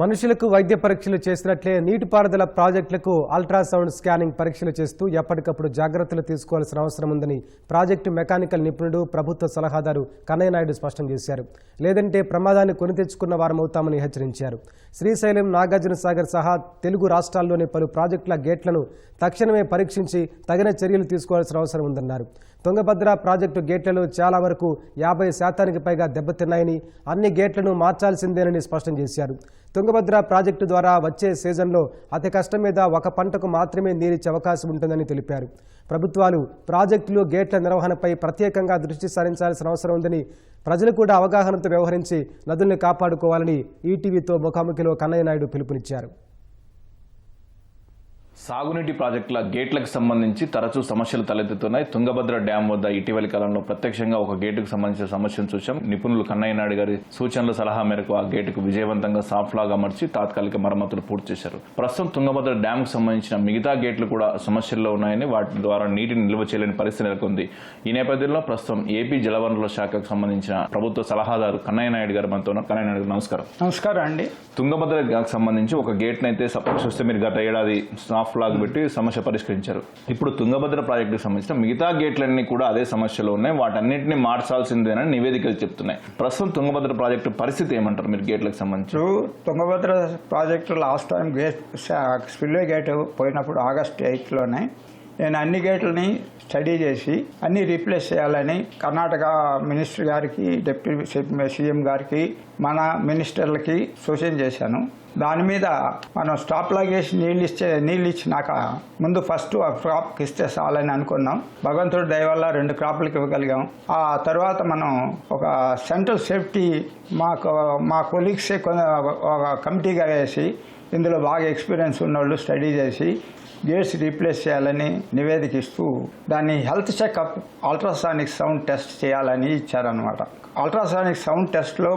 మనుషులకు వైద్య పరీక్షలు చేసినట్లే నీటిపారుదల ప్రాజెక్టులకు అల్ట్రాసౌండ్ స్కానింగ్ పరీక్షలు చేస్తూ ఎప్పటికప్పుడు జాగ్రత్తలు తీసుకోవాల్సిన అవసరం ఉందని ప్రాజెక్టు మెకానికల్ నిపుణుడు ప్రభుత్వ సలహాదారు కన్నయ్య నాయుడు స్పష్టం చేశారు. లేదంటే ప్రమాదాన్ని కొని తెచ్చుకున్న వారమవుతామని హెచ్చరించారు. శ్రీశైలం నాగార్జున సాగర్ సహా తెలుగు రాష్ట్రాల్లోని పలు ప్రాజెక్టుల గేట్లను తక్షణమే పరీక్షించి తగిన చర్యలు తీసుకోవాల్సిన అవసరం ఉందన్నారు. తుంగభద్ర ప్రాజెక్టు గేట్లలో చాలా వరకు యాభై శాతానికి పైగా దెబ్బతిన్నాయని అన్ని గేట్లను మార్చాల్సిందేనని స్పష్టం చేశారు. తుంగభద్ర ప్రాజెక్టు ద్వారా వచ్చే సీజన్లో అతి కష్టం మీద ఒక పంటకు మాత్రమే నీరిచ్చే అవకాశం ఉంటుందని తెలిపారు. ప్రభుత్వాలు ప్రాజెక్టులు గేట్ల నిర్వహణపై ప్రత్యేకంగా దృష్టి సారించాల్సిన అవసరం ఉందని ప్రజలు కూడా అవగాహనతో వ్యవహరించి నదుల్ని కాపాడుకోవాలని ఈటీవీతో ముఖాముఖిలో కన్నయ్య నాయుడు పిలుపునిచ్చారు. సాగునీటి ప్రాజెక్టుల గేట్లకు సంబంధించి తరచూ సమస్యలు తలెత్తుతున్నాయి. తుంగభద్ర డ్యాం వద్ద ఇటీవలి కాలంలో ప్రత్యక్షంగా ఒక గేటుకు సంబంధించిన సమస్యను చూశాం. నిపుణులు కన్నయ్య నాయుడు గారి సూచనల సలహా మేరకు ఆ గేటుకు విజయవంతంగా సాఫ్ట్ లాగా అమర్చి తాత్కాలిక మరమ్మతులు పూర్తి చేశారు. ప్రస్తుతం తుంగభద్ర డ్యాంకు సంబంధించిన మిగతా గేట్లు కూడా సమస్యల్లో ఉన్నాయని వాటి ద్వారా నీటిని నిల్వ చేయలేని పరిస్థితి నెలకొంది. ఈ నేపథ్యంలో ప్రస్తుతం ఏపీ జలవనరుల శాఖకు సంబంధించిన ప్రభుత్వ సలహాదారు కన్నయ్య నాయుడు గారు మనతో ఉన్నారు కన్నయ్య నాయుడు గారు నమస్కారం. నమస్కారం అండి. తుంగభద్ర సంబంధించి ఒక గేట్ అయితే సపోజ్ చూస్తే మీరు గత ఏడాది హాఫ్ లాగ్ పెట్టి సమస్య పరిష్కరించారు. ఇప్పుడు తుంగభద్ర ప్రాజెక్టు సంబంధించిన మిగతా గేట్లన్నీ కూడా అదే సమస్యలో ఉన్నాయి. వాటన్నింటినీ మార్చాల్సిందేనని నివేదికలు చెప్తున్నాయి. ప్రస్తుతం తుంగభద్ర ప్రాజెక్టు పరిస్థితి ఏమంటారు మీరు గేట్లకు సంబంధించి? Tungabhadra project last time gate spillway gate పోయినప్పుడు ఆగస్ట్ ఎయిత్లోనే నేను అన్ని గేట్లని స్టడీ చేసి అన్ని రీప్లేస్ చేయాలని కర్ణాటక మినిస్టర్ గారికి డిప్యూటీ సీఎం గారికి మన మినిస్టర్లకి సూచన చేశాను. దాని మీద మనం స్టాప్ లాగేసి నీళ్ళు ఇచ్చే నీళ్ళు ఇచ్చినాక ముందు ఫస్ట్ ఆ క్రాప్కి ఇస్తే చాలని అనుకున్నాం. భగవంతుడు దయ వల్ల రెండు క్రాప్లకు ఇవ్వగలిగాం. ఆ తర్వాత మనం ఒక సెంట్రల్ సేఫ్టీ మాకు మా కొలీగ్సే ఒక కమిటీగా వేసి ఇందులో బాగా ఎక్స్పీరియన్స్ ఉన్నోళ్ళు స్టడీ చేసి గేట్స్ రీప్లేస్ చేయాలని నివేదిక ఇస్తూ దాన్ని health checkup ultrasonic sound test చేయాలని ఇచ్చారనమాట అల్ట్రాసానిక్ సౌండ్ టెస్ట్లో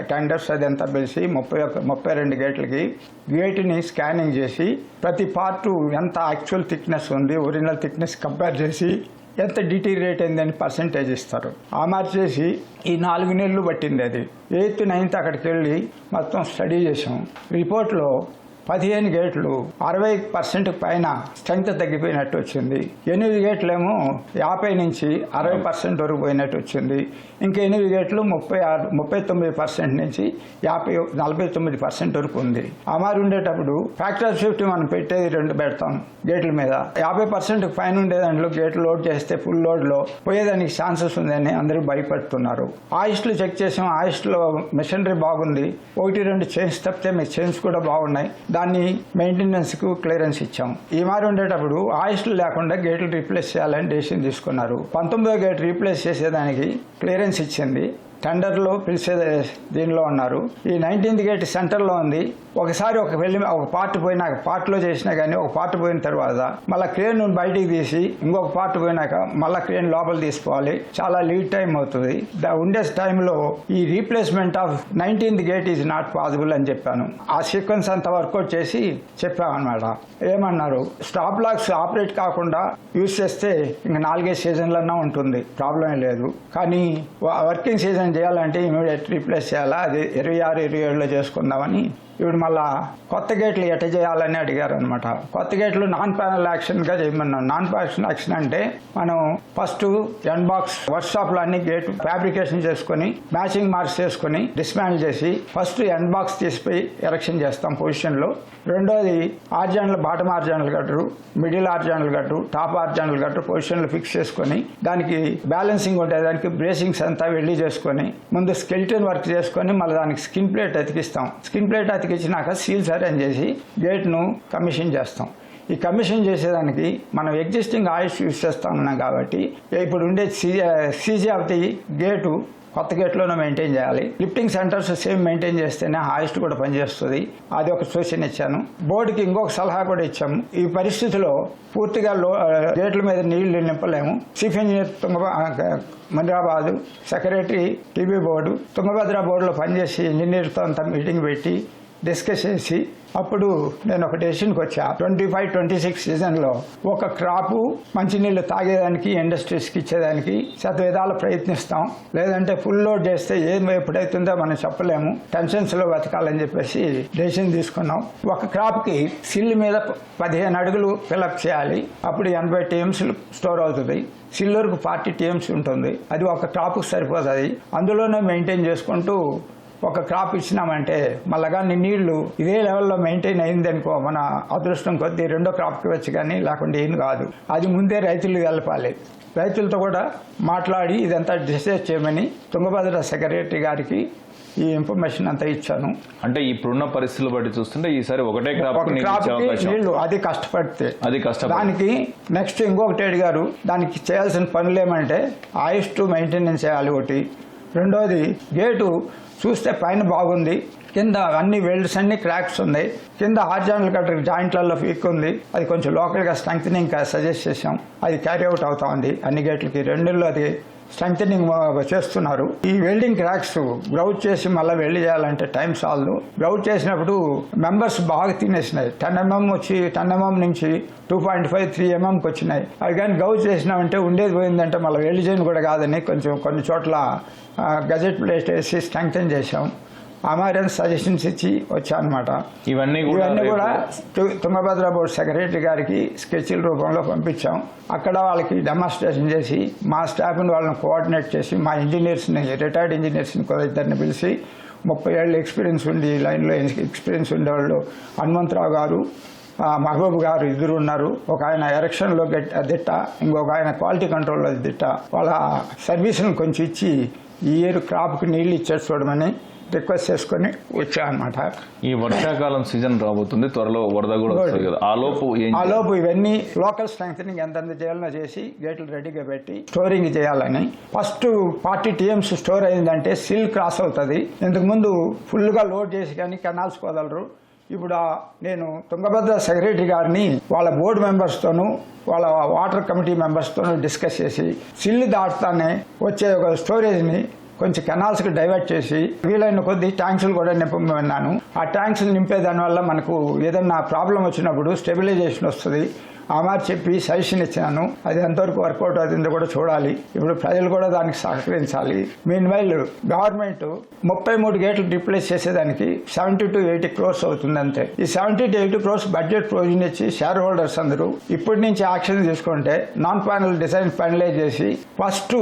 టెండర్స్ అదంతా పిలిచి ముప్పై ఒక్క ముప్పై రెండు గేట్లకి గేట్ని స్కానింగ్ చేసి ప్రతి పార్టు ఎంత యాక్చువల్ థిక్నెస్ ఉంది ఒరిజినల్ థిక్నెస్ కంపేర్ చేసి ఎంత డిటీరియేట్ అయిందని పర్సంటేజ్ ఇస్తారు. ఆ మార్చేసి ఈ నాలుగు నెలలు పట్టింది అది. ఎయిత్ నైన్త్ అక్కడికి వెళ్ళి మొత్తం స్టడీ చేసాం. రిపోర్ట్లో పదిహేను గేట్లు అరవై పర్సెంట్ పైన స్ట్రెంగ్త్ తగ్గిపోయినట్టు వచ్చింది. ఎనిమిది గేట్లేమో యాభై నుంచి అరవై పర్సెంట్ వరకు పోయినట్టు వచ్చింది. ఇంకా ఎనిమిది గేట్లు ముప్పై ఆరు ముప్పై తొమ్మిది పర్సెంట్ నుంచి యాభై నలభై తొమ్మిది పర్సెంట్ వరకు ఉంది. అమారు ఉండేటప్పుడు ఫ్యాక్టర్ సేఫ్టీ మనం పెట్టేది రెండు పెడతాం గేట్ల మీద. యాభై పర్సెంట్ పైన ఉండే దాంట్లో గేట్లు లోడ్ చేస్తే ఫుల్ లోడ్లో పోయేదానికి ఛాన్సెస్ ఉందని అందరూ భయపడుతున్నారు. ఆయిస్ట్లు చెక్ చేసాం ఆయిస్ట్లో మెషినరీ బాగుంది. ఒకటి రెండు చైన్స్ తప్పితే మీ చైన్స్ కూడా బాగున్నాయి. దాన్ని మెయింటెనెన్స్కు క్లియరెన్స్ ఇచ్చాం. ఈ మారి ఉండేటప్పుడు ఆయిస్ట్లు లేకుండా గేట్లు రీప్లేస్ చేయాలని డెసిషన్ తీసుకున్నారు. పంతొమ్మిదో గేట్ రీప్లేస్ చేసేదానికి క్లియరెన్స్ ఇచ్చింది. టెండర్లో పిలిచే దీనిలో ఉన్నారు. ఈ నైన్టీన్త్ గేట్ సెంటర్లో ఉంది. ఒకసారి ఒక వెళ్ళి ఒక పార్ట్ పోయినాక పార్ట్లో చేసినా కానీ ఒక పార్ట్ పోయిన తర్వాత మళ్ళీ క్రేన్ బయటికి తీసి ఇంకొక పార్ట్ పోయినాక మళ్ళీ క్రేన్ లోపల తీసుకోవాలి. చాలా లీడ్ టైం అవుతుంది. దా- ఉండే టైంలో ఈ replacement of nineteenth gate is not possible అని చెప్పాను. ఆ సీక్వెన్స్ అంత వర్కౌట్ చేసి చెప్పామన్నమాట ఏమన్నారు? స్టాప్ లాక్స్ ఆపరేట్ కాకుండా యూజ్ చేస్తే ఇంకా నాలుగైదు సీజన్లన్నా ఉంటుంది. ప్రాబ్లం లేదు. కానీ వర్కింగ్ సీజన్ చేయాలంటే ఇమీడియట్ రీప్లేస్ చేయాలా? అది ఇరవై ఆరు ఇరవై ఏడులో చేసుకుందామని ఇప్పుడు మళ్ళా కొత్త గేట్లు ఎట చేయాలని అడిగారు అనమాట కొత్త గేట్లు నాన్ ప్యానల్ యాక్షన్గా చేయమన్నాం నాన్ ప్యానల్ యాక్షన్ అంటే మనం ఫస్ట్ ఎండ్ బాక్స్ వర్క్షాప్లో అన్ని గేట్ ఫ్యాబ్రికేషన్ చేసుకొని మ్యాచింగ్ మార్క్స్ చేసుకొని డిస్మాండ్ చేసి ఫస్ట్ ఎండ్ బాక్స్ తీసిపోయి ఎలక్షన్ చేస్తాం పొజిషన్లో రెండోది ఆర్జానల్ బాటమ్ ఆర్జానల్ గట్టు మిడిల్ ఆర్జానల్ గట్టు టాప్ ఆర్జానల్ గట్రు పొజిషన్లు ఫిక్స్ చేసుకొని దానికి బ్యాలెన్సింగ్ ఉంటే దానికి బ్రేసింగ్స్ అంతా వెళ్ళి చేసుకొని ముందు స్కెల్టన్ వర్క్ చేసుకొని మళ్ళీ దానికి స్కిన్ ప్లేట్ అతికిస్తాం స్కిన్ ప్లేట్ సీల్ సీల్స్ అని చేసి గేట్ను కమిషన్ చేస్తాం. ఈ కమిషన్ చేసేదానికి మనం ఎగ్జిస్టింగ్ ఆయిల్స్ యూజ్ చేస్తా ఉన్నాం కాబట్టి ఇప్పుడు ఉండే సీజీ ఆఫ్ ది గేటు కొత్త గేట్లోనే మెయింటైన్ చేయాలి. లిఫ్టింగ్ సెంటర్స్ సేమ్ మెయింటైన్ చేస్తేనే హాయిస్ట్ కూడా పనిచేస్తుంది. అది ఒక సూచన ఇచ్చాను. బోర్డుకి ఇంకొక సలహా కూడా ఇచ్చాము. ఈ పరిస్థితిలో పూర్తిగా లో గేట్ల మీద నీళ్ళు నింపలేము. చీఫ్ ఇంజనీర్ తుంగ మందిరాబాదు సెక్రటరీ టీబీ బోర్డు తుంగభద్ర బోర్డులో పనిచేసి ఇంజనీర్తో అంతా మీటింగ్ పెట్టి డిస్కస్ చేసి అప్పుడు నేను ఒక డెసిషన్కి వచ్చా. ట్వంటీ ఫైవ్ ట్వంటీ సిక్స్ సీజన్లో ఒక క్రాపు మంచినీళ్ళు తాగేదానికి ఇండస్ట్రీస్కి ఇచ్చేదానికి శతవిధాలు ప్రయత్నిస్తాం. లేదంటే ఫుల్ లోడ్ చేస్తే ఏం ఎప్పుడైతుందో మనం చెప్పలేము. టెన్షన్స్లో బతకాలని చెప్పేసి డెసిషన్ తీసుకున్నాం. ఒక క్రాప్కి సిల్ మీద పదిహేను అడుగులు ఫిలప్ చేయాలి. అప్పుడు ఎనభై టీఎంస్ స్టోర్ అవుతుంది. సిల్లర్కు ఫార్టీ టీఎంస్ ఉంటుంది. అది ఒక క్రాప్కి సరిపోతుంది. అందులోనే మెయింటైన్ చేసుకుంటూ ఒక క్రాప్ ఇచ్చినామంటే మళ్ళీ నీళ్ళు ఇదే లెవెల్లో మెయింటైన్ అయిందనుకో మన అదృష్టం కొద్దీ రెండో క్రాప్కి వచ్చి కానీ లేకుండా ఏం కాదు. అది ముందే రైతులు కలపాలి రైతులతో కూడా మాట్లాడి ఇదంతా డిసైడ్ చేయమని తుంగభద్ర సెక్రటరీ గారికి ఈ ఇన్ఫర్మేషన్ అంతా ఇచ్చాను. అంటే ఇప్పుడున్న పరిస్థితులు బట్టి చూస్తుంటే ఈసారి ఒకటే క్రాప్ నీళ్ళు అది కష్టపడితే అది కష్టం దానికి నెక్స్ట్ ఇంకొకటి అడిగారు. దానికి చేయాల్సిన పనులు ఏమంటే ఆయుష్ టు మెయింటెనెన్స్ చేయాలి ఒకటి. రెండోది గేటు చూస్తే పైన బాగుంది. కింద అన్ని వెల్డ్స్ అన్ని క్రాక్స్ ఉన్నాయి. కింద హార్జానల్ కట్టర్ జాయింట్లలో వీక్ ఉంది. అది కొంచెం లోకల్గా స్ట్రెంగ్తనింగ్ సజెస్ట్ చేసాం అది క్యారీ అవుట్ అవుతా ఉంది. అన్ని గేట్లకి రెండుల్లో అది స్ట్రెంగ్ చేస్తున్నారు. ఈ వెల్డింగ్ క్రాక్స్ గ్రౌట్ చేసి మళ్ళీ వెల్డ్ చేయాలంటే టైం సాల్వ్ గ్రౌట్ చేసినప్పుడు మెంబర్స్ బాగా తినేసినాయి. టెన్ ఎంఎం వచ్చి టెన్ ఎంఎం నుంచి టూ పాయింట్ ఫైవ్ త్రీ ఎంఎంకి వచ్చినాయి. అవి కానీ గౌట్ చేసినామంటే ఉండేది పోయిందంటే మళ్ళీ వెల్డ్ చేయని కూడా కాదని కొంచెం కొన్ని చోట్ల గజెట్ ప్లేట్ వేసి స్ట్రెంగ్తన్ చేసాం అమారెన్స్ సజెషన్స్ ఇచ్చి వచ్చా అనమాట ఇవన్నీ కూడా ఇవన్నీ కూడా తుంగభద్ర బోర్డు సెక్రటరీ గారికి స్కెచ్ల రూపంలో పంపించాం. అక్కడ వాళ్ళకి డెమాన్స్ట్రేషన్ చేసి మా స్టాఫ్ని వాళ్ళని కోఆర్డినేట్ చేసి మా ఇంజనీర్స్ని రిటైర్డ్ ఇంజనీర్స్ని కూడా ఇద్దరిని పిలిచి ముప్పై ఏళ్ళు ఎక్స్పీరియన్స్ ఉండి లైన్లో ఎక్స్పీరియన్స్ ఉండేవాళ్ళు హనుమంతరావు గారు మహబూబ్ గారు ఇద్దరు ఉన్నారు. ఒక ఆయన ఎరక్షన్లో గెట్ దిట్ట ఇంకొక ఆయన క్వాలిటీ కంట్రోల్లో దిట్ట. వాళ్ళ సర్వీసులను కొంచెం ఇచ్చి ఈ ఇయర్ క్రాప్కి నీళ్ళు ఇచ్చేసి చూడమని రిక్వెస్ట్ చేసుకొని వచ్చా అనమాట ఈ వర్షాకాలం సీజన్ రాబోతుంది త్వరలో వరద కూడా వస్తుంది కదా. ఆ లోపు ఆ లోపు ఇవన్నీ లోకల్ స్ట్రెంగ్ ఎంతెంత చేయాలనో చేసి గేట్లు రెడీగా పెట్టి స్టోరింగ్ చేయాలని. ఫస్ట్ ఫార్టీ టీఎంస్ స్టోర్ అయిందంటే సిల్ క్రాస్ అవుతుంది. ఇంతకు ముందు ఫుల్గా లోడ్ చేసి కానీ కెనాల్స్ పోదలరు ఇప్పుడు నేను తుంగభద్ర సెక్రటరీ గారిని వాళ్ళ బోర్డు మెంబర్స్తోనూ వాళ్ళ వాటర్ కమిటీ మెంబర్స్తోనూ డిస్కస్ చేసి సిల్లు దాటుతానే వచ్చే ఒక స్టోరేజ్ని కొంచెం కెనాల్స్కి డైవర్ట్ చేసి వీలైన కొద్ది ట్యాంక్స్లు కూడా నింపమన్నాను. ఆ ట్యాంక్స్ నింపే దానివల్ల మనకు ఏదన్నా ప్రాబ్లం వచ్చినప్పుడు స్టెబిలైజేషన్ వస్తుంది. ఆ మాట చెప్పి సజెషన్ ఇచ్చాను అది ఎంతవరకు వర్కౌట్ అవుతుందో కూడా చూడాలి. ఇప్పుడు ప్రజలు కూడా దానికి సహకరించాలి. మీన్ వైల్ గవర్నమెంట్ ముప్పై మూడు గేట్లు రిప్లేస్ చేసేదానికి సెవెంటీ టు ఎయిటీ క్రోర్స్ అవుతుంది అంతే ఈ seventy to eighty crores budget provision ఇచ్చి షేర్ హోల్డర్స్ అందరూ ఇప్పటి నుంచి యాక్షన్ తీసుకుంటే నాన్ ఫైనల్ డిజైన్ ఫైనలైజ్ చేసి ఫస్ట్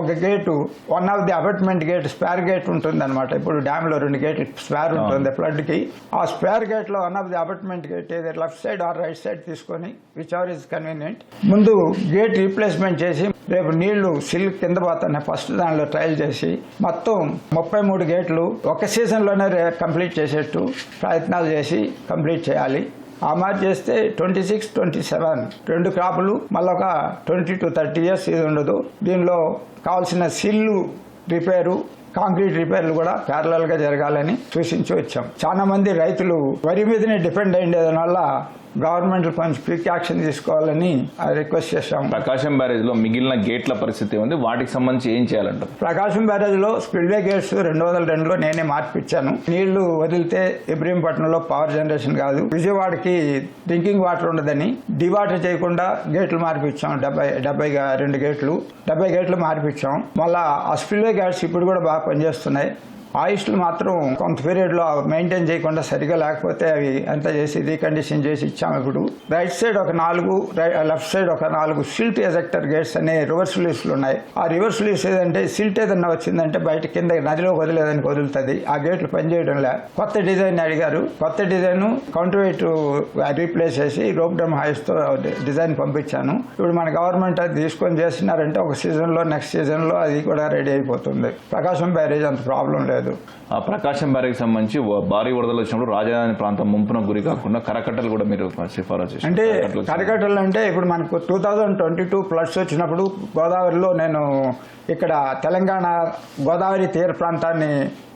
ఒక gate one of the apartment gate spare gate ఉంటుంది అనమాట ఇప్పుడు డ్యామ్లో రెండు గేట్లు స్పేర్ ఉంటుంది ఫ్లడ్కి. ఆ spare గేట్లో one of the apartment gate ఏదో left side or right side తీసుకొని విచ్ ఆర్ ఇస్ కన్వీనియంట్ ముందు గేట్ రీప్లేస్మెంట్ చేసి రేపు నీళ్ళు సిల్ కింద పోతానే ఫస్ట్ దానిలో ట్రయల్ చేసి మొత్తం ముప్పై మూడు గేట్లు ఒక సీజన్లోనే కంప్లీట్ చేసేట్టు ప్రయత్నాలు చేసి కంప్లీట్ చేయాలి. ఆ మాట చేస్తే ట్వంటీ సిక్స్ ట్వంటీ సెవెన్ రెండు క్రాపులు మళ్ళీ ఒక ట్వంటీ టు థర్టీ ఇయర్స్ ఇది ఉండదు. దీనిలో కావాల్సిన సిల్లు రిపేరు కాంక్రీట్ రిపేర్లు కూడా ప్యారలల్గా జరగాలని సూచించి వచ్చాం. చాలా మంది రైతులు వరి మీదనే డిపెండ్ అయ్యేదాని వల్ల గవర్నమెంట్ క్విక్ యాక్షన్ తీసుకోవాలని రిక్వెస్ట్ చేశాం. ప్రకాశం బ్యారేజ్లో మిగిలిన గేట్ల పరిస్థితి ఉంది వాటికి సంబంధించి ఏం చేయాలంటారు? ప్రకాశం బ్యారేజ్లో స్పిల్వే గేట్స్ రెండు వందల రెండులో నేనే మార్పిచ్చాను. నీళ్ళు వదిలితే ఇబ్రహీంపట్నంలో పవర్ జనరేషన్ కాదు. విజయవాడకి డ్రింకింగ్ వాటర్ ఉండదని డివాటర్ చేయకుండా గేట్లు మార్పిచ్చాం. డెబ్బై డెబ్బై రెండు గేట్లు. డెబ్బై గేట్లు మార్పిచ్చాం. మళ్ళా ఆ స్పిల్వే గేట్స్ ఇప్పుడు కూడా బాగా పనిచేస్తున్నాయి. ఆయుష్లు మాత్రం కొంత పీరియడ్లో మెయింటైన్ చేయకుండా సరిగా లేకపోతే అవి అంతా చేసి రీకండిషన్ చేసి ఇచ్చాము ఇప్పుడు. రైట్ సైడ్ ఒక నాలుగు లెఫ్ట్ సైడ్ ఒక నాలుగు సిల్ట్ ఎజెక్టర్ గేట్స్ అనే రివర్స్ లీస్లు ఉన్నాయి. ఆ రివర్స్ లీస్ ఏదంటే సిల్ట్ ఏదన్నా వచ్చిందంటే బయట కింద నదిలో వదిలేదని వదులుతుంది. ఆ గేట్లు పనిచేయడం లే. కొత్త డిజైన్ అడిగారు. కొత్త డిజైన్ కౌంటర్ వెయిట్ రీప్లేస్ చేసి రోప్ డమ్ హైస్తో డిజైన్ పంపించాను. ఇప్పుడు మన గవర్నమెంట్ అది తీసుకొని చేస్తున్నారంటే ఒక సీజన్లో నెక్స్ట్ సీజన్లో అది కూడా రెడీ అయిపోతుంది. ప్రకాశం బ్యారేజ్ అంత ప్రాబ్లం లేదు. ఆ ప్రకాశం బ్యారేజ్ సంబంధించి భారీ వరదలు వచ్చినప్పుడు రాజధాని ప్రాంతం ముంపున గురి కాకుండా కరకట్టలు కూడా మీరు సిఫారసు. అంటే కరకట్టలు కరకట్టలు అంటే ఇప్పుడు మనకు two thousand twenty two floods వచ్చినప్పుడు గోదావరిలో నేను ఇక్కడ తెలంగాణ గోదావరి తీర ప్రాంతాన్ని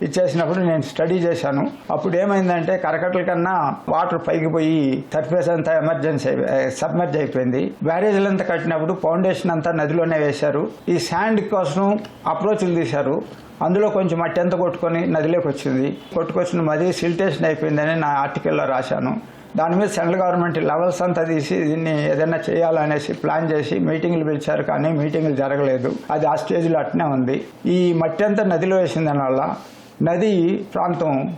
ఇచ్చేసినప్పుడు నేను స్టడీ చేశాను. అప్పుడు ఏమైందంటే కరకట్టల కన్నా వాటర్ పైకి పోయి సర్ఫేస్ అంతా ఎమర్జెన్సీ సబ్మర్జ్ అయిపోయింది. బ్యారేజీలు అంతా కట్టినప్పుడు ఫౌండేషన్ అంతా నదిలోనే వేశారు. ఈ శాండ్ కోసం అప్రోచ్లు తీశారు. అందులో కొంచెం మట్టి ఎంత కొట్టుకొని నదిలోకి వచ్చింది. కొట్టుకొచ్చిన మది సిల్టేషన్ అయిపోయిందని నా ఆర్టికల్లో రాశాను. దాని మీద సెంట్రల్ గవర్నమెంట్ లెవెల్స్ అంతా తీసి దీన్ని ఏదైనా చేయాలనేసి ప్లాన్ చేసి మీటింగ్లు పిలిచారు కానీ మీటింగ్లు జరగలేదు. అది ఆ స్టేజ్లో అట్నే ఉంది. ఈ మట్టి అంతా నదిలో వేసిన దానివల్ల నది ప్రాంతం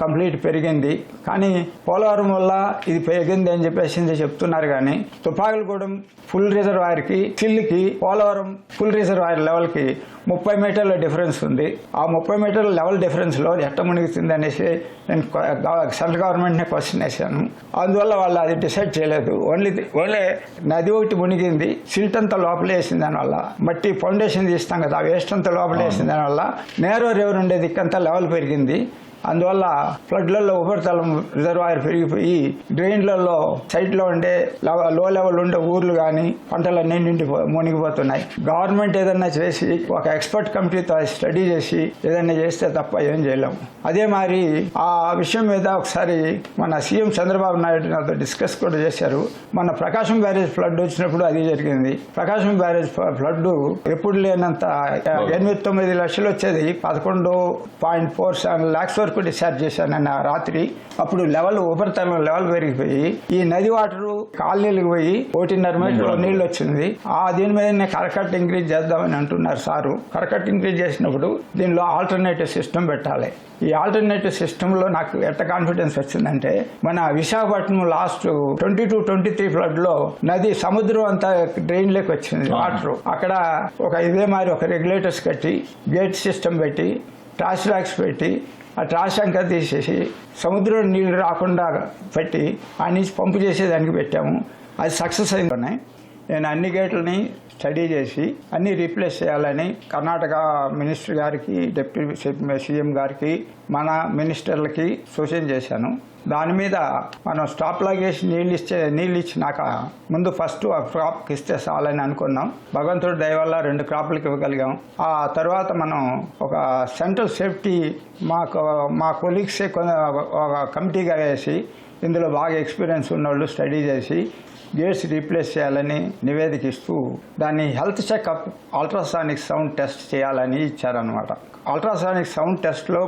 కంప్లీట్ పెరిగింది. కానీ పోలవరం వల్ల ఇది పెరిగింది అని చెప్పేసి చెప్తున్నారు కానీ తుపాకులగూడెం ఫుల్ రిజర్వాయర్కి సిల్లుకి పోలవరం ఫుల్ రిజర్వాయర్ లెవెల్కి ముప్పై మీటర్ల డిఫరెన్స్ ఉంది. ఆ ముప్పై మీటర్ల లెవెల్ డిఫరెన్స్లో ఎట్ట మునిగుతుంది అనేసి నేను సెంట్రల్ గవర్నమెంట్నే క్వశ్చన్ వేసాను అందువల్ల వాళ్ళు అది డిసైడ్ చేయలేదు. ఓన్లీ ఓన్లీ నది ఒకటి మునిగింది సిల్ట్ అంతా లోపలే వేసిన దానివల్ల మట్టి ఫౌండేషన్ తీస్తాం కదా ఆ వేస్ట్ అంతా లోపలే వేసిన దానివల్ల నేరో రివర్ ఉండే దిక్కంతా లెవెల్ పెరిగింది. అందువల్ల ఫ్లడ్లలో ఉపరితలం రిజర్వాయర్ పెరిగిపోయి డ్రైన్లలో సైట్లో ఉండే లో లెవెల్ ఉండే ఊర్లు కానీ పంటలన్నీ నిండి మునిగిపోతున్నాయి. గవర్నమెంట్ ఏదైనా చేసి ఒక ఎక్స్పర్ట్ కమిటీతో స్టడీ చేసి ఏదైనా చేస్తే తప్ప ఏం చేయలేము. అదే మరి ఆ విషయం మీద ఒకసారి మన సీఎం చంద్రబాబు నాయుడు నాతో డిస్కస్ కూడా చేశారు. మన ప్రకాశం బ్యారేజ్ ఫ్లడ్ వచ్చినప్పుడు అది జరిగింది. ప్రకాశం బ్యారేజ్ ఫ్లడ్ ఎప్పుడు లేనంత ఎనిమిది తొమ్మిది లక్షలు వచ్చేది పదకొండు పాయింట్ ఫోర్ సెవెన్ ల్యాక్స్ వరకు డిశ్చార్జ్ చేశాను నిన్న రాత్రి అప్పుడు లెవెల్ ఉపరితలం లెవెల్ పెరిగిపోయి ఈ నది వాటర్ కాలనీలకు పోయి ఒకటిన్నర మీటర్ల నీళ్ళు వచ్చింది ఆ దీని మీద కరకట్ ఇంక్రీజ్ చేద్దామని అంటున్నారు సారు. కరకట్ ఇంక్రీజ్ చేసినప్పుడు దీనిలో ఆల్టర్నేటివ్ సిస్టమ్ పెట్టాలి. ఈ ఆల్టర్నేటివ్ సిస్టంలో నాకు ఎట్ట కాన్ఫిడెన్స్ వచ్చిందంటే మన Visakhapatnam last twenty two twenty three ఫ్లడ్లో నది సముద్రం అంతా డ్రైన్ లేకి వచ్చింది వాటర్. అక్కడ ఒక ఇదే మరి ఒక రెగ్యులేటర్స్ కట్టి గేట్ సిస్టమ్ పెట్టి ట్రాష్ బ్యాగ్స్ పెట్టి ఆ ట్రాష్ తీసేసి సముద్రం నీళ్ళు రాకుండా పెట్టి ఆ నుంచి పంపు చేసేదానికి పెట్టాము. అది సక్సెస్ అయింది ఉన్నాయి నేను అన్ని గేట్లని స్టడీ చేసి అన్ని రీప్లేస్ చేయాలని కర్ణాటక మినిస్టర్ గారికి డిప్యూటీ సీఎం గారికి మన మినిస్టర్లకి సూచన చేశాను. దాని మీద మనం స్టాప్ లాగేసి నీళ్ళు ఇచ్చే నీళ్ళు ఇచ్చినాక ముందు ఫస్ట్ ఆ క్రాప్కి ఇస్తే చాలని అనుకున్నాం. భగవంతుడు దయ వల్ల రెండు క్రాప్లకు ఇవ్వగలిగాం. ఆ తర్వాత మనం ఒక సెంట్రల్ సేఫ్టీ మాకు మా కొలీగ్సే ఒక కమిటీగా వేసి ఇందులో బాగా ఎక్స్పీరియన్స్ ఉన్నోళ్ళు స్టడీ చేసి గేట్స్ రీప్లేస్ చేయాలని నివేదిక ఇస్తూ దాన్ని health checkup ultrasonic sound test చేయాలని ఇచ్చారనమాట అల్ట్రాసానిక్ సౌండ్ టెస్ట్లో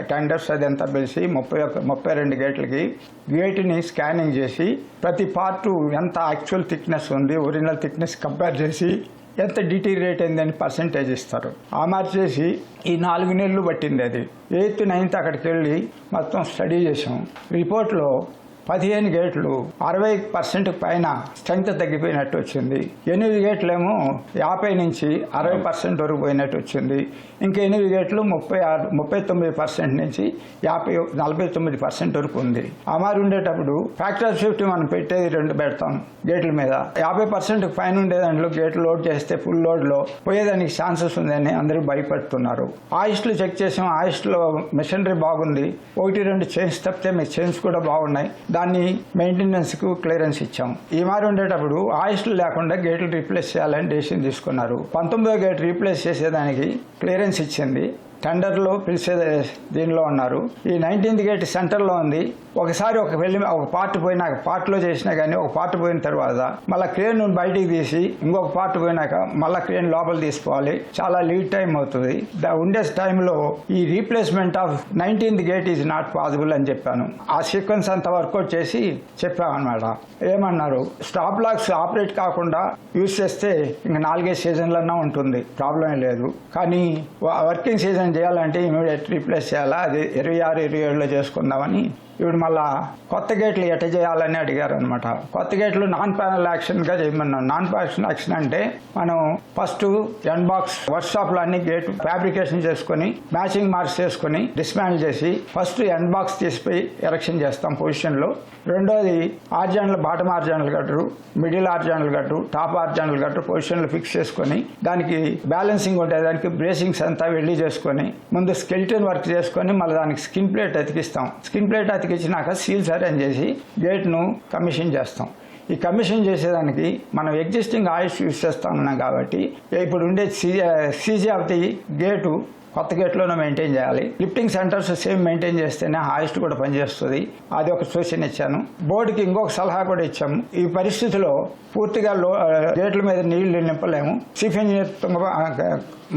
టెండర్స్ అదంతా పిలిచి ముప్పై ఒక్క ముప్పై రెండు గేట్లకి గేట్ని స్కానింగ్ చేసి ప్రతి పార్టు ఎంత యాక్చువల్ థిక్నెస్ ఉంది ఒరిజినల్ థిక్నెస్ కంపేర్ చేసి ఎంత డిటీరియేట్ అయిందని పర్సంటేజ్ ఇస్తారు. ఆ మార్చేసి ఈ నాలుగు నెలలు పట్టింది అది. ఎయిత్ నైన్త్ అక్కడికి వెళ్ళి మొత్తం స్టడీ చేసాం. రిపోర్ట్లో పదిహేను గేట్లు అరవై పర్సెంట్ పైన స్ట్రెంగ్త్ తగ్గిపోయినట్టు వచ్చింది. ఎనిమిది గేట్లేమో యాభై నుంచి అరవై పర్సెంట్ వరకు పోయినట్టు వచ్చింది. ఇంకా ఎనిమిది గేట్లు ముప్పై ఆరు ముప్పై తొమ్మిది పర్సెంట్ నుంచి యాభై నలభై తొమ్మిది పర్సెంట్ వరకు ఉంది. అమారు ఉండేటప్పుడు ఫ్యాక్టర్ ఫిఫ్టీ మనం పెట్టేది రెండు పెడతాం గేట్ల మీద. యాభై పర్సెంట్ పైన ఉండే దాంట్లో గేట్లు లోడ్ చేస్తే ఫుల్ లోడ్లో పోయేదానికి ఛాన్సెస్ ఉందని అందరూ భయపడుతున్నారు. ఆయిస్ట్లు చెక్ చేసాం ఆయిస్ట్లో మెషినరీ బాగుంది. ఒకటి రెండు చైన్స్ తప్పితే మీ చైన్స్ కూడా బాగున్నాయి. దాన్ని మెయింటెనెన్స్కు క్లియరెన్స్ ఇచ్చాం. ఈ మారి ఉండేటప్పుడు ఆయిస్ట్లు లేకుండా గేట్లు రీప్లేస్ చేయాలని డెసిషన్ తీసుకున్నారు. పంతొమ్మిదో గేట్ రీప్లేస్ చేసేదానికి క్లియరెన్స్ ఇచ్చింది. టెండర్లో పిలిచే దీనిలో ఉన్నారు. ఈ నైన్టీన్త్ గేట్ సెంటర్లో ఉంది. ఒకసారి ఒక వెళ్ళి ఒక పార్ట్ పోయినాక పార్ట్లో చేసినా కానీ ఒక పార్ట్ పోయిన తర్వాత మళ్ళీ క్రేన్ బయటికి తీసి ఇంకొక పార్ట్ పోయినాక మళ్ళీ క్రేన్ లోపల తీసుకోవాలి. చాలా లీడ్ టైం అవుతుంది. దా- ఉండే టైంలో ఈ replacement of nineteenth gate is not possible అని చెప్పాను. ఆ సీక్వెన్స్ అంతా వర్కౌట్ చేసి చెప్పామన్నమాట ఏమన్నారు? స్టాప్ లాక్స్ ఆపరేట్ కాకుండా యూజ్ చేస్తే ఇంకా నాలుగైదు సీజన్లన్నా ఉంటుంది. ప్రాబ్లం లేదు. కానీ వర్కింగ్ సీజన్ చేయాలంటే ఇమీడియట్ రీప్లేస్ చేయాలా? అది ఇరవై ఆరు ఇరవై ఏడులో చేసుకుందామని ఇప్పుడు మళ్ళా కొత్త గేట్లు ఎట చేయాలని అడిగారు అనమాట కొత్త గేట్లు నాన్ ప్యానల్ యాక్షన్గా చేయమన్నాం నాన్ ప్యానల్ యాక్షన్ అంటే మనం ఫస్ట్ ఎండ్ బాక్స్ వర్క్ షాప్లో అన్ని గేట్ ఫ్యాబ్రికేషన్ చేసుకొని మ్యాచింగ్ మార్క్స్ చేసుకొని డిస్మాండ్ చేసి ఫస్ట్ ఎండ్ బాక్స్ తీసిపోయి ఎలక్షన్ చేస్తాం పొజిషన్లో రెండోది ఆర్జాన్లు బాటమ్ ఆర్జాన్లు గట్టు మిడిల్ ఆర్జాన్లు గట్టు టాప్ ఆర్జాన్లు కట్టరు పొజిషన్లు ఫిక్స్ చేసుకొని దానికి బ్యాలెన్సింగ్ ఉంటే దానికి బ్రేసింగ్స్ అంతా వెళ్ళి చేసుకొని ముందు స్కెల్టన్ వర్క్ చేసుకొని మళ్ళీ దానికి skin plate అతికిస్తాం skin plate seal seals arrange చేసి గేట్ను కమిషన్ చేస్తాం. ఈ కమిషన్ చేసేదానికి మనం ఎగ్జిస్టింగ్ ఆయిల్స్ యూజ్ చేస్తా ఉన్నాం కాబట్టి ఇప్పుడు ఉండే సీజీ ఆఫ్ ది గేటు కొత్త గేట్లోనే మెయింటైన్ చేయాలి. లిఫ్టింగ్ సెంటర్స్ సేమ్ మెయింటైన్ చేస్తేనే హాయిస్ట్ కూడా పనిచేస్తుంది. అది ఒక సూచన ఇచ్చాను. బోర్డుకి ఇంకొక సలహా కూడా ఇచ్చాము. ఈ పరిస్థితిలో పూర్తిగా లో గేట్ల మీద నీళ్ళు నింపలేము. చీఫ్ ఇంజనీర్ తుంగభ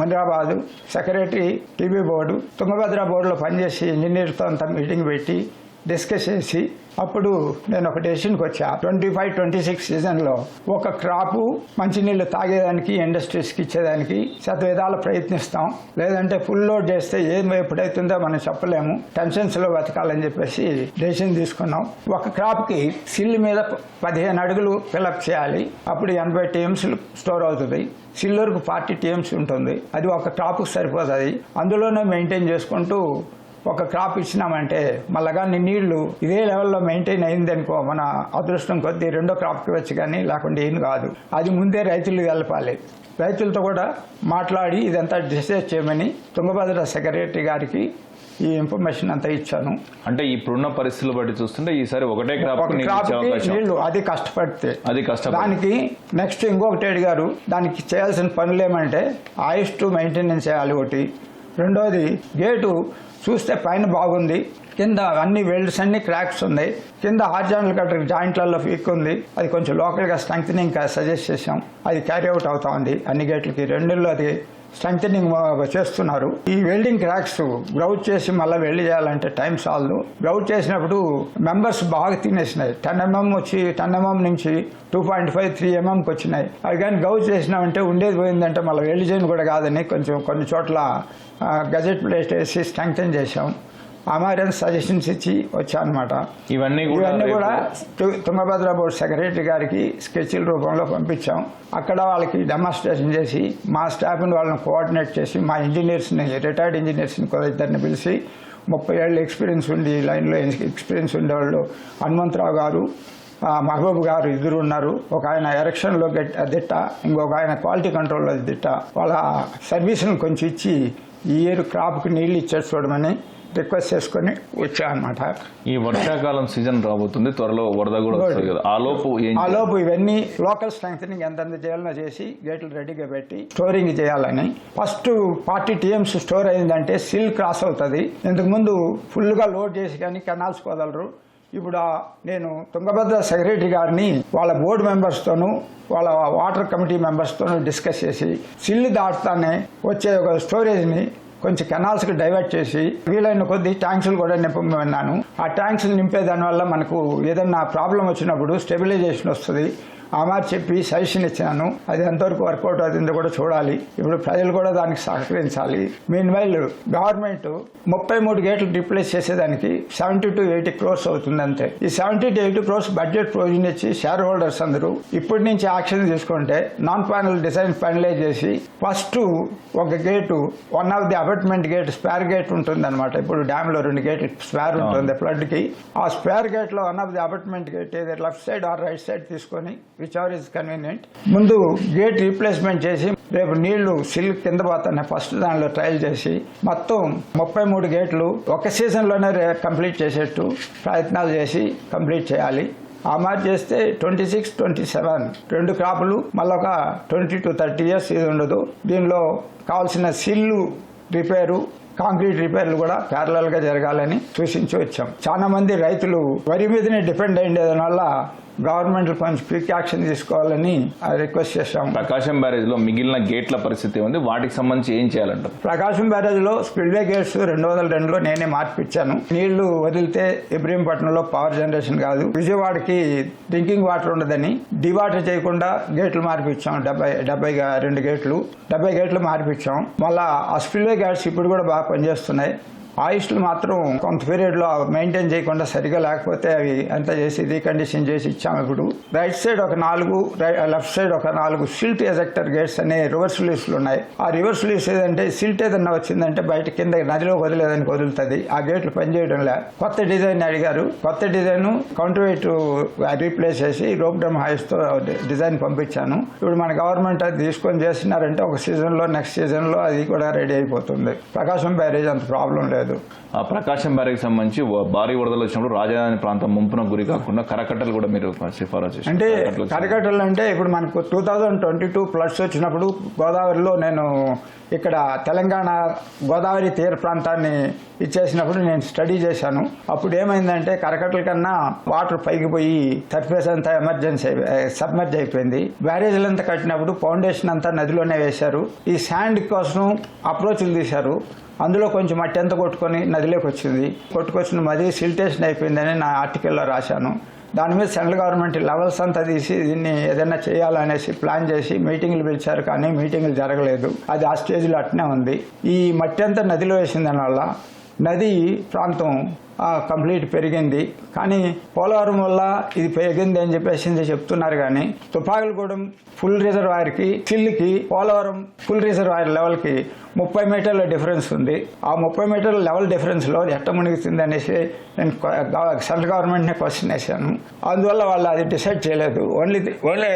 మందిరాబాదు సెక్రటరీ టీబీ బోర్డు తుంగభద్ర బోర్డులో పనిచేసి ఇంజనీర్తో అంతా మీటింగ్ పెట్టి డిస్కస్ చేసి అప్పుడు నేను ఒక డెసిషన్కి వచ్చా. ట్వంటీ ఫైవ్ ట్వంటీ సిక్స్ సీజన్లో ఒక క్రాపు మంచినీళ్ళు తాగేదానికి ఇండస్ట్రీస్కి ఇచ్చేదానికి శతవిధాలు ప్రయత్నిస్తాం. లేదంటే ఫుల్ లోడ్ చేస్తే ఏం ఎప్పుడైతుందో మనం చెప్పలేము. టెన్షన్స్లో బతకాలని చెప్పేసి డెసిషన్ తీసుకున్నాం. ఒక క్రాప్కి సిల్ మీద పదిహేను అడుగులు ఫిలప్ చేయాలి. అప్పుడు ఎనభై టీఎంస్ స్టోర్ అవుతుంది. సిల్లర్కు ఫార్టీ టీఎంస్ ఉంటుంది. అది ఒక క్రాప్కి సరిపోతుంది. అందులోనే మెయింటైన్ చేసుకుంటూ ఒక క్రాప్ ఇచ్చినామంటే మళ్ళా నీళ్ళు ఇదే లెవెల్లో మెయింటైన్ అయిందనుకో మన అదృష్టం కొద్దీ రెండో క్రాప్కి వచ్చి కానీ లేకుండా ఏం కాదు. అది ముందే రైతులు కలపాలి రైతులతో కూడా మాట్లాడి ఇదంతా డిసైడ్ చేయమని తుంగభద్ర సెక్రటరీ గారికి ఈ ఇన్ఫర్మేషన్ అంతా ఇచ్చాను. అంటే ఇప్పుడున్న పరిస్థితులు బట్టి చూస్తుంటే ఈసారి ఒకటే క్రాప్ నీళ్ళు అది కష్టపడితే అది కష్టం దానికి నెక్స్ట్ ఇంకొకటి అడిగారు. దానికి చేయాల్సిన పనులు ఏమంటే ఆయుష్ టు మెయింటెనెన్స్ చేయాలి ఒకటి. రెండోది గేటు చూస్తే పైన బాగుంది. కింద అన్ని వెల్డ్స్ అన్ని క్రాక్స్ ఉన్నాయి. కింద హార్జానల్ కట్టర్ జాయింట్లలో ఫీక్ ఉంది. అది కొంచెం లోకల్గా స్ట్రెంగ్తనింగ్ సజెస్ట్ చేసాం అది క్యారీ అవుట్ అవుతా ఉంది. అన్ని గేట్లకి రెండుల్లో అది స్ట్రెంగ్ చేస్తున్నారు. ఈ వెల్డింగ్ క్రాక్స్ గ్రౌట్ చేసి మళ్ళీ వెల్డ్ చేయాలంటే టైం సాల్వ్ గ్రౌట్ చేసినప్పుడు మెంబర్స్ బాగా తినేసినాయి. టెన్ ఎంఎం వచ్చి టెన్ ఎంఎం నుంచి టూ పాయింట్ ఫైవ్ త్రీ ఎంఎంకి వచ్చినాయి. అవి కానీ గౌట్ చేసినామంటే ఉండేది పోయిందంటే మళ్ళీ వెల్డ్ చేయని కూడా కాదని కొంచెం కొన్ని చోట్ల గజెట్ ప్లేట్ వేసి స్ట్రెంగ్తన్ చేసాం అమారెన్స్ సజెషన్స్ ఇచ్చి వచ్చా అనమాట ఇవన్నీ కూడా ఇవన్నీ కూడా తుంగభద్ర బోర్డు సెక్రటరీ గారికి స్కెచ్ల రూపంలో పంపించాం. అక్కడ వాళ్ళకి డెమాన్స్ట్రేషన్ చేసి మా స్టాఫ్ని వాళ్ళని కోఆర్డినేట్ చేసి మా ఇంజనీర్స్ని రిటైర్డ్ ఇంజనీర్స్ని కూడా ఇద్దరిని పిలిచి ముప్పై ఏళ్ళు ఎక్స్పీరియన్స్ ఉండి లైన్లో ఎక్స్పీరియన్స్ ఉండేవాళ్ళు హనుమంతరావు గారు మహబూబ్ గారు ఇద్దరు ఉన్నారు. ఒక ఆయన ఎరక్షన్లో గెట్ దిట్ట ఇంకొక ఆయన క్వాలిటీ కంట్రోల్లో దిట్ట. వాళ్ళ సర్వీసులను కొంచెం ఇచ్చి ఈ ఇయర్ క్రాప్కి నీళ్ళు ఇచ్చేసి చూడమని రిక్వెస్ట్ చేసుకొని వచ్చా అనమాట ఈ వర్షాకాలం సీజన్ రాబోతుంది త్వరలో వరద కూడా వస్తుంది కదా. ఆ లోపు ఆ లోపు ఇవన్నీ లోకల్ స్ట్రెంగ్ ఎంతెంత చేయాలనో చేసి గేట్లు రెడీగా పెట్టి స్టోరింగ్ చేయాలని. ఫస్ట్ ఫార్టీ టీఎంస్ స్టోర్ అయిందంటే సిల్ క్రాస్ అవుతుంది. ఇంతకు ముందు ఫుల్గా లోడ్ చేసి కానీ కెనాల్స్ వదలరు ఇప్పుడు నేను తుంగభద్ర సెక్రటరీ గారిని వాళ్ళ బోర్డు మెంబర్స్తోనూ వాళ్ళ వాటర్ కమిటీ మెంబర్స్తోనూ డిస్కస్ చేసి సిల్లు దాటుతానే వచ్చే ఒక స్టోరేజ్ని కొంచెం కెనాల్స్కి డైవర్ట్ చేసి వీలైన కొద్ది ట్యాంక్స్లు కూడా నింపమన్నాను. ఆ ట్యాంక్స్ నింపే దానివల్ల మనకు ఏదన్నా ప్రాబ్లం వచ్చినప్పుడు స్టెబిలైజేషన్ వస్తుంది. మాట చెప్పి సజెషన్ ఇచ్చాను అది ఎంతవరకు వర్కౌట్ అవుతుందో కూడా చూడాలి. ఇప్పుడు ప్రజలు కూడా దానికి సహకరించాలి. మీన్ వైల్ గవర్నమెంట్ ముప్పై మూడు గేట్లు రిప్లేస్ చేసేదానికి సెవెంటీ టు ఎయిటీ క్రోర్స్ అవుతుంది అంతే ఈ seventy to eighty crores budget provision ఇచ్చి షేర్ హోల్డర్స్ అందరూ ఇప్పటి నుంచి యాక్షన్ తీసుకుంటే నాన్ ఫైనల్ డిజైన్ ఫైనలైజ్ చేసి ఫస్ట్ ఒక gate one of the apartment gate spare gate ఉంటుంది అనమాట ఇప్పుడు డ్యామ్లో రెండు గేట్లు స్పేర్ ఉంటుంది ఫ్లడ్కి. ఆ spare గేట్లో one of the apartment gate ఏదో left side or right side తీసుకొని విచ్ ఆర్ ఇస్ కన్వీనియంట్ ముందు గేట్ రీప్లేస్మెంట్ చేసి రేపు నీళ్ళు సిల్ కింద పోతానే ఫస్ట్ దానిలో ట్రయల్ చేసి మొత్తం ముప్పై మూడు గేట్లు ఒక సీజన్లోనే కంప్లీట్ చేసేట్టు ప్రయత్నాలు చేసి కంప్లీట్ చేయాలి. ఆ మాట చేస్తే ట్వంటీ సిక్స్ ట్వంటీ సెవెన్ రెండు క్రాపులు మళ్ళీ ఒక ట్వంటీ టు థర్టీ ఇయర్స్ ఇది ఉండదు. దీనిలో కావాల్సిన సిల్లు రిపేరు కాంక్రీట్ రిపేర్లు కూడా ప్యారలల్గా జరగాలని సూచించి వచ్చాం. చాలా మంది రైతులు వరి మీదనే డిపెండ్ అయ్యే వల్ల గవర్నమెంట్ క్విక్ యాక్షన్ తీసుకోవాలని రిక్వెస్ట్ చేశాం ప్రకాశం బ్యారేజ్లో మిగిలిన గేట్ల పరిస్థితి ఉంది వాటికి సంబంధించి ఏం చేయాలంటారు? ప్రకాశం బ్యారేజ్లో స్పిల్వే గేట్స్ రెండు వందల రెండులో నేనే మార్పిచ్చాను. నీళ్ళు వదిలితే ఇబ్రహీంపట్నంలో పవర్ జనరేషన్ కాదు. విజయవాడకి డ్రింకింగ్ వాటర్ ఉండదని డివాటర్ చేయకుండా గేట్లు మార్పిచ్చాం. డెబ్బై డెబ్బై రెండు గేట్లు. డెబ్బై గేట్లు మార్పిచ్చాం. మళ్ళా ఆ స్పిల్వే గేట్స్ ఇప్పుడు కూడా బాగా పనిచేస్తున్నాయి. ఆయుష్లు మాత్రం కొంత పీరియడ్లో మెయింటైన్ చేయకుండా సరిగా లేకపోతే అవి అంతా చేసి రీకండిషన్ చేసి ఇచ్చాము ఇప్పుడు. రైట్ సైడ్ ఒక నాలుగు లెఫ్ట్ సైడ్ ఒక నాలుగు సిల్ట్ ఎజెక్టర్ గేట్స్ అనే రివర్స్ లీస్లు ఉన్నాయి. ఆ రివర్స్ లీస్ ఏదంటే సిల్ట్ ఏదన్నా వచ్చిందంటే బయట కింద నదిలో వదిలేదని వదులుతుంది. ఆ గేట్లు పనిచేయడం లే. కొత్త డిజైన్ అడిగారు. కొత్త డిజైన్ కౌంటర్ వెయిట్ రీప్లేస్ చేసి రోప్ డమ్ హైస్తో డిజైన్ పంపించాను. ఇప్పుడు మన గవర్నమెంట్ అది తీసుకొని చేస్తున్నారంటే ఒక సీజన్లో నెక్స్ట్ సీజన్లో అది కూడా రెడీ అయిపోతుంది. ప్రకాశం బ్యారేజ్ అంత ప్రాబ్లం లేదు. లేదు ఆ ప్రకాశం బ్యారేకి సంబంధించి భారీ వరదలు వచ్చినప్పుడు రాజధాని ప్రాంతం ముంపున గురి కాకుండా కరకట్టలు కూడా మీరు సిఫారసు. అంటే కరకట్టలు కరకట్టలు అంటే ఇప్పుడు మనకు two thousand twenty two floods వచ్చినప్పుడు గోదావరిలో నేను ఇక్కడ తెలంగాణ గోదావరి తీర ప్రాంతాన్ని ఇచ్చేసినప్పుడు నేను స్టడీ చేశాను. అప్పుడు ఏమైందంటే కరకట్టల కన్నా వాటర్ పైకి పోయి సర్ఫేస్ అంతా ఎమర్జెన్సీ సబ్మర్జ్ అయిపోయింది. బ్యారేజీలు అంతా కట్టినప్పుడు ఫౌండేషన్ అంతా నదిలోనే వేశారు. ఈ శాండ్ కోసం అప్రోచ్లు తీశారు. అందులో కొంచెం మట్టి ఎంత కొట్టుకొని నదిలోకి వచ్చింది. కొట్టుకొచ్చిన మది సిల్టేషన్ అయిపోయిందని నా ఆర్టికల్లో రాశాను. దాని మీద సెంట్రల్ గవర్నమెంట్ లెవెల్స్ అంతా తీసి దీన్ని ఏదైనా చేయాలనేసి ప్లాన్ చేసి మీటింగ్లు పిలిచారు కానీ మీటింగ్లు జరగలేదు. అది ఆ స్టేజ్లో అట్నే ఉంది. ఈ మట్టి అంతా నదిలో వేసిన దానివల్ల నది ప్రాంతం కంప్లీట్ పెరిగింది. కానీ పోలవరం వల్ల ఇది పెరిగింది అని చెప్పేసి చెప్తున్నారు కానీ తుపాకులగూడెం ఫుల్ రిజర్వాయర్కి సిల్లుకి పోలవరం ఫుల్ రిజర్వాయర్ లెవెల్కి ముప్పై మీటర్ల డిఫరెన్స్ ఉంది. ఆ ముప్పై మీటర్ల లెవెల్ డిఫరెన్స్లో ఎట్ట మునిగుతుంది అనేసి నేను సెంట్రల్ గవర్నమెంట్నే క్వశ్చన్ వేశాను అందువల్ల వాళ్ళు అది డిసైడ్ చేయలేదు. ఓన్లీ ఓన్లీ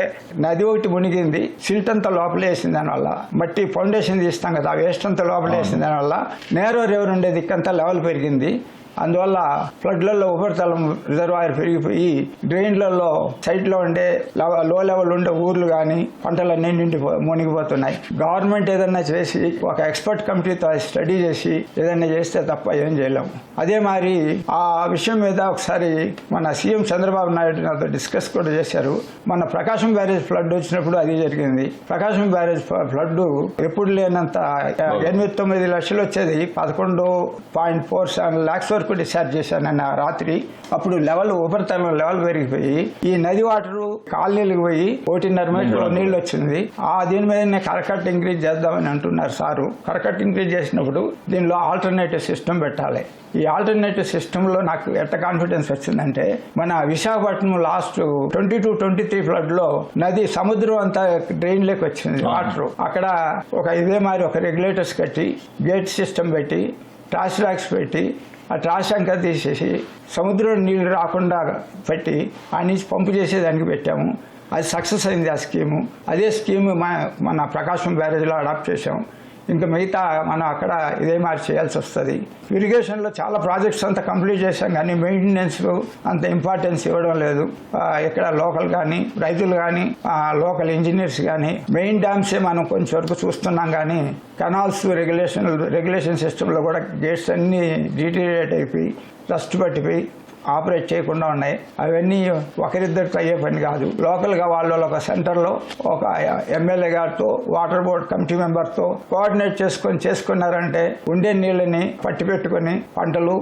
నది ఒకటి మునిగింది సిల్ట్ అంతా లోపలే వేసింది దానివల్ల మట్టి ఫౌండేషన్ తీస్తాం కదా ఆ వేస్ట్ అంతా లోపలే వేసింది దానివల్ల నేరో రివర్ ఉండే దిక్కంతా లెవెల్ పెరిగింది. అందువల్ల ఫ్లడ్లలో ఉపరితలం రిజర్వాయర్ పెరిగిపోయి డ్రైన్లలో సైట్లో ఉండే లో లెవెల్ ఉండే ఊర్లు కానీ పంటలన్నీ నిండి మునిగిపోతున్నాయి. గవర్నమెంట్ ఏదన్నా చేసి ఒక ఎక్స్పర్ట్ కమిటీతో స్టడీ చేసి ఏదైనా చేస్తే తప్ప ఏం చేయలేము. అదే మరి ఆ విషయం మీద ఒకసారి మన సీఎం చంద్రబాబు నాయుడు నాతో డిస్కస్ కూడా చేశారు. మన ప్రకాశం బ్యారేజ్ ఫ్లడ్ వచ్చినప్పుడు అది జరిగింది. ప్రకాశం బ్యారేజ్ ఫ్లడ్ ఎప్పుడు లేనంత ఎనిమిది తొమ్మిది లక్షలు వచ్చేది పదకొండు పాయింట్ ఫోర్ సెవెన్ ల్యాక్స్ వరకు డిశ్చార్జ్ చేశాను నేను ఆ రాత్రి. అప్పుడు లెవెల్ ఉపరితలం లెవెల్ పెరిగిపోయి ఈ నది వాటర్ కాలనీలకు పోయి ఒకటిన్నర మీటర్ల నీళ్ళు వచ్చింది ఆ దీని మీద కరకట్ ఇంక్రీజ్ చేద్దామని అంటున్నారు సారు. కరకట్ ఇంక్రీజ్ చేసినప్పుడు దీనిలో ఆల్టర్నేటివ్ సిస్టమ్ పెట్టాలి. ఈ ఆల్టర్నేటివ్ సిస్టంలో నాకు ఎట్ట కాన్ఫిడెన్స్ వచ్చిందంటే మన Visakhapatnam last twenty two twenty three ఫ్లడ్లో నది సముద్రం అంతా డ్రైన్ లేకి వచ్చింది వాటర్. అక్కడ ఒక ఇదే మరి ఒక రెగ్యులేటర్స్ కట్టి గేట్ సిస్టమ్ పెట్టి ట్రాష్ బ్యాగ్స్ పెట్టి ఆ ట్రాష్ తీసేసి సముద్రం నీళ్ళు రాకుండా పెట్టి ఆ నుంచి పంపు చేసేదానికి పెట్టాము. అది సక్సెస్ అయింది ఆ స్కీము. అదే స్కీము మన ప్రకాశం బ్యారేజ్లో అడాప్ట్ చేసాము ఇంకా మిగతా మనం అక్కడ ఇదే మరి చేయాల్సి వస్తుంది. ఇరిగేషన్లో చాలా ప్రాజెక్ట్స్ అంతా కంప్లీట్ చేశాం కానీ మెయింటెనెన్స్ అంత ఇంపార్టెన్స్ ఇవ్వడం లేదు. ఇక్కడ లోకల్ కానీ రైతులు కానీ లోకల్ ఇంజనీర్స్ కానీ మెయిన్ డ్యామ్సే మనం కొంచెం వరకు చూస్తున్నాం కానీ కెనాల్స్ రెగ్యులేషన్ రెగ్యులేషన్ సిస్టంలో కూడా గేట్స్ అన్నీ డీటీరియేట్ అయిపోయి రస్ట్ పట్టిపోయి ఆపరేట్ చేయకుండా ఉన్నాయి. అవన్నీ ఒకరిద్దరితో అయ్యే పని కాదు. లోకల్గా వాళ్ళు ఒక సెంటర్లో ఒక ఎమ్మెల్యే గారితో వాటర్ బోర్డ్ కమిటీ మెంబర్తో కోఆర్డినేట్ చేసుకొని చేసుకున్నారంటే ఉండే నీళ్ళని పట్టి పెట్టుకొని పంటలు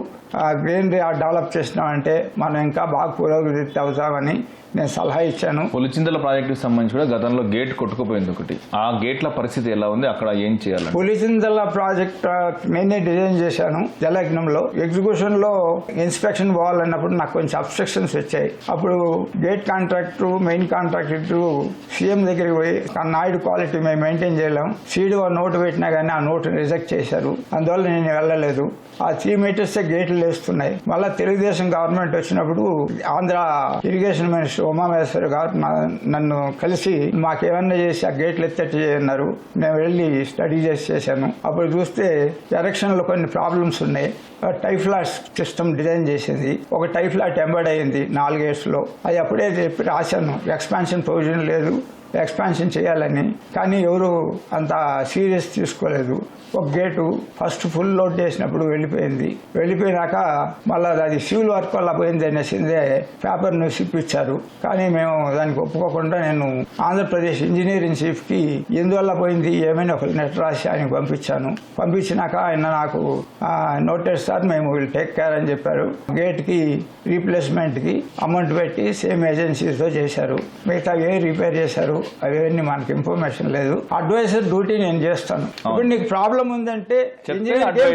గ్రీనరీ డెవలప్ చేసినామంటే మనం ఇంకా బాగా పురోగతి అవుతామని నేను సలహా ఇచ్చాను. పులిచింతల ప్రాజెక్టుకి సంబంధించి కూడా గతంలో గేట్ కొట్టుకుపోయింది ఒకటి. ఆ గేట్ల పరిస్థితి ఎలా ఉంది? అక్కడ ఏం చేయాలండి పులిచిందల ప్రాజెక్ట్ నేనే డిజైన్ చేశాను జలయజ్ఞంలో. ఎగ్జిక్యూషన్లో ఇన్స్పెక్షన్ పోవాలన్నప్పుడు నాకు కొంచెం అబ్స్ట్రక్షన్స్ వచ్చాయి. అప్పుడు gate contractor main contractor CM దగ్గరికి పోయి "ఆ నాయుడు క్వాలిటీ మేము మెయింటైన్ చేయలేం. సీడీ నోటు పెట్టినా కానీ ఆ నోటు రిజెక్ట్ చేశారు. అందువల్ల నేను వెళ్ళలేదు. ఆ త్రీ మీటర్స్ గేట్లు వేస్తున్నాయి మళ్ళీ తెలుగుదేశం గవర్నమెంట్ వచ్చినప్పుడు ఆంధ్ర ఇరిగేషన్ మినిస్టర్ ఉమామహేశ్వరి గారు నన్ను కలిసి మాకేమన్నా చేసి ఆ గేట్లు ఎత్తట్టు అన్నారు. నేను వెళ్ళి స్టడీ చేసి చేశాను. అప్పుడు చూస్తే ఎరక్షన్లో కొన్ని ప్రాబ్లమ్స్ ఉన్నాయి. టైఫ్లాట్ సిస్టమ్ డిజైన్ చేసింది. ఒక టైఫ్లాట్ ఎంబర్డ్ అయింది నాలుగేళ్ళలో అది అప్పుడే చెప్పి రాశాను. ఎక్స్పాన్షన్ ప్రొవిజన్ లేదు. ఎక్స్పాన్షన్ చేయాలని. కానీ ఎవరు అంత సీరియస్ తీసుకోలేదు. ఒక గేటు ఫస్ట్ ఫుల్ లోడ్ చేసినప్పుడు వెళ్ళిపోయింది. వెళ్ళిపోయినాక మళ్ళీ అది సివిల్ వర్క్ వల్ల పోయింది అనేసిందే పేపర్ న్యూస్ ఇప్పించారు కానీ మేము దానికి ఒప్పుకోకుండా నేను ఆంధ్రప్రదేశ్ ఇంజనీరింగ్ చీఫ్కి ఎందువల్ల పోయింది ఏమైనా ఒక లెటర్ రాసి ఆయనకు పంపించాను. పంపించినాక ఆయన నాకు నోటెడ్ సార్ మేము విల్ టేక్ కేర్ అని చెప్పారు. గేట్కి రీప్లేస్మెంట్కి అమౌంట్ పెట్టి సేమ్ ఏజెన్సీతో చేశారు. మిగతా ఏ రిపేర్ చేశారు? అవన్నీ మనకి ఇన్ఫర్మేషన్ లేదు. అడ్వైజర్ డ్యూటీ నేను చేస్తాను. ఇప్పుడు నీకు ప్రాబ్లం ఉందంటే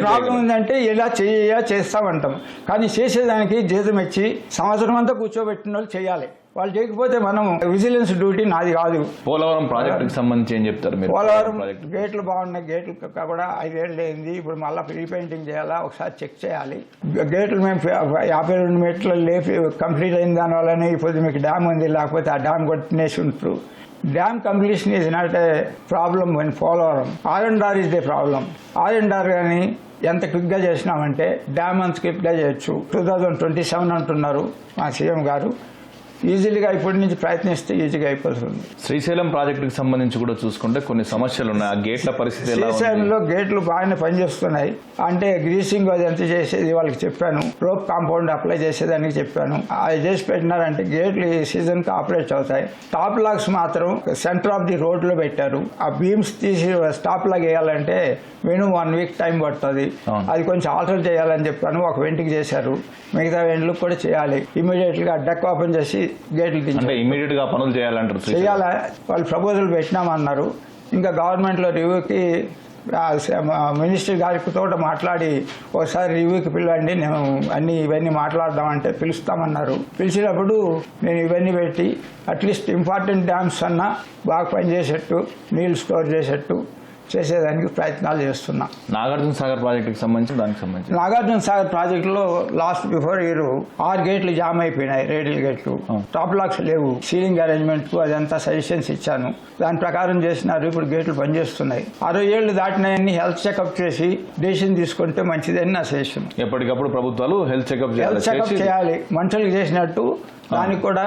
ప్రాబ్లం. ఉందంటే ఇలా చెయ్య చేస్తామంటాం. కానీ చేసేదానికి జీతం ఇచ్చి సంవత్సరం అంతా కూర్చోబెట్టిన వాళ్ళు చేయాలి. వాళ్ళు చేయకపోతే మనం విజిలెన్స్ డ్యూటీ నాది కాదు. పోలవరం ప్రాజెక్టుకి సంబంధించి ఏం చెప్తారు మీరు? పోలవరం గేట్లు బాగున్నాయి గేట్లు కూడా ఐదేళ్ళు అయింది ఇప్పుడు మళ్ళీ రీపెయింటింగ్ చేయాలా? ఒకసారి చెక్ చేయాలి. గేట్లు మేము యాభై రెండు మీటర్లు లేపి కంప్లీట్ అయిన దానివల్లనే ఇప్పుడు మీకు డ్యామ్ ఉంది. లేకపోతే ఆ డ్యామ్ కొట్టినేసి ఉంటారు dam completion is not a problem in Polavaram. R and R is the problem. R and R కానీ ఎంత క్విక్గా చేసినామంటే డ్యామ్ అంత క్విక్గా చేయొచ్చు. టూ థౌజండ్ ట్వంటీ సెవెన్ అంటున్నారు మా సీఎం గారు. ఈజీగా ఇప్పటి నుంచి ప్రయత్నిస్తే ఈజీగా అయిపోతుంది. శ్రీశైలం ప్రాజెక్టుకి సంబంధించి కూడా చూసుకుంటే కొన్ని సమస్యలు ఉన్నాయి. ఆ గేట్ల పరిస్థితి శ్రీశైలంలో గేట్లు బాగానే పనిచేస్తున్నాయి. అంటే గ్రీసింగ్ అది ఎంత చేసేది వాళ్ళకి చెప్పాను. రోప్ కాంపౌండ్ అప్లై చేసేదానికి చెప్పాను. అది చేసి పెట్టినారంటే గేట్లు ఈ సీజన్కి ఆపరేట్ అవుతాయి. టాప్ లాగ్స్ మాత్రం సెంటర్ ఆఫ్ ది రోడ్లో పెట్టారు. ఆ బీమ్స్ తీసి స్టాప్ లాగ్ వేయాలంటే మినిమం వన్ వీక్ టైం పడుతుంది. అది కొంచెం ఆల్టర్ చేయాలని చెప్పాను. ఒక వెంటికి చేశారు. మిగతా వెంట్లకు కూడా చేయాలి. ఇమీడియట్గా డెక్ ఓపెన్ చేసి గేట్లు దించారు ఇమీడియట్గా పనులు చేయాలంటారు. చేయాలా? వాళ్ళు ప్రపోజల్ పెట్టినామన్నారు. ఇంకా గవర్నమెంట్లో రివ్యూకి మినిస్టర్ గారికి తోట మాట్లాడి ఒకసారి రివ్యూకి పిలవండి నేను అన్ని ఇవన్నీ మాట్లాడదామంటే పిలుస్తామన్నారు. పిలిచినప్పుడు నేను ఇవన్నీ పెట్టి అట్లీస్ట్ ఇంపార్టెంట్ డ్యామ్స్ అన్నా బాగా పనిచేసేట్టు నీళ్ళు స్టోర్ చేసేట్టు చేసేదానికి ప్రయత్నాలు చేస్తున్నా. నాగార్జున సాగర్ ప్రాజెక్టుకి సంబంధించి దానికి సంబంధించి? నాగార్జున సాగర్ ప్రాజెక్టులో లాస్ట్ బిఫోర్ ఇయర్ ఆరు గేట్లు జామ్ అయిపోయినాయి రేడియల్ గేట్లు. టాప్ లాక్స్ లేవు సీలింగ్ అరేంజ్మెంట్కు అదంతా సజెషన్స్ ఇచ్చాను. దాని ప్రకారం చేసినారు ఇప్పుడు గేట్లు పనిచేస్తున్నాయి. అరవై ఏళ్ళు దాటినాయన్ని హెల్త్ చెకప్ చేసి డెసిషన్ తీసుకుంటే మంచిదని నా సజెషన్ ఎప్పటికప్పుడు ప్రభుత్వాలు హెల్త్ చెకప్ చేయాలి హెల్త్ చెకప్ చేయాలి. మనుషులకు చేసినట్టు దానికి కూడా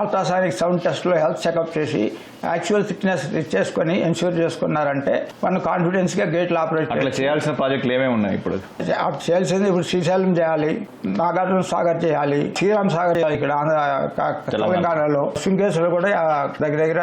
అల్ట్రాసానిక్ సౌండ్ టెస్ట్లో హెల్త్ చెకప్ చేసి యాక్చువల్ ఫిట్నెస్ చేసుకొని ఎన్ష్యూర్ చేసుకున్నారంటే మన కాన్ఫిడెన్స్గా గేట్లు ఆపరేట్ అట్లా చేయాల్సిన ప్రాజెక్టులు ఏమేమి ఉన్నాయి ఇప్పుడు? అటు చేయాల్సింది ఇప్పుడు శ్రీశైలం చేయాలి నాగార్జున సాగర్ చేయాలి శ్రీరామ్ సాగర్ చేయాలి ఇక్కడ ఆంధ్ర. తెలంగాణలో. శృంగేశ్వరం కూడా దగ్గర దగ్గర